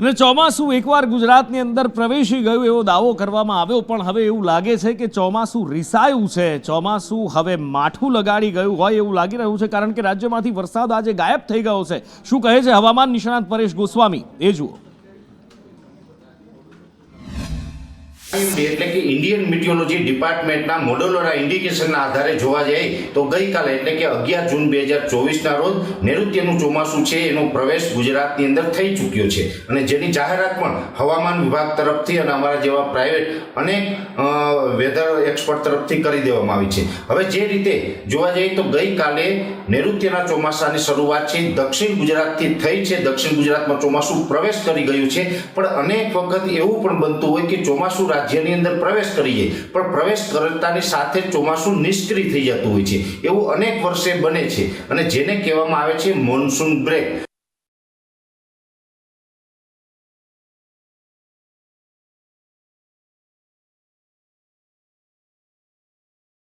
અને ચોમાસું એકવાર ગુજરાતની અંદર પ્રવેશી ગયું એવો દાવો કરવામાં આવ્યો, પણ હવે એવું લાગે છે કે ચોમાસું રિસાયું છે. ચોમાસું હવે માઠું લગાડી ગયું હોય એવું લાગી રહ્યું છે, કારણ કે રાજ્યમાંથી વરસાદ આજે ગાયબ થઈ ગયો છે. શું કહે છે હવામાન નિષ્ણાત પરેશ ગોસ્વામી? એ જુઓ. એટલે કે ઇન્ડિયન મિટિયોલોજી ડિપાર્ટમેન્ટના મોડેલોના ઇન્ડિકેશનના આધારે જોવા જઈએ તો ગઈકાલે એટલે કે અગિયાર જૂન બે હજાર ચોવીસના રોજ નૈઋત્યનું ચોમાસું છે, એનો પ્રવેશ ગુજરાતની અંદર થઈ ચૂક્યો છે. અને જેની જાહેરાત પણ હવામાન વિભાગ તરફથી અને અમારા જેવા પ્રાઇવેટ અનેક વેધર એક્સપર્ટ તરફથી કરી દેવામાં આવી છે. હવે જે રીતે જોવા જઈએ તો ગઈકાલે નૈઋત્યના ચોમાસાની શરૂઆત છે, દક્ષિણ ગુજરાતથી થઈ છે, દક્ષિણ ગુજરાતમાં ચોમાસું પ્રવેશ કરી ગયું છે. પણ અનેક વખત એવું પણ બનતું હોય કે ચોમાસું રાજ્યની અંદર પ્રવેશ કરી જાય. પણ પ્રવેશ કરતાની સાથે ચોમાસું નિષ્ક્રિય થઈ જતું હોય છે. એવું અનેક વર્ષે બને છે. અને જેને કહેવામાં આવે છે મોન્સૂન બ્રેક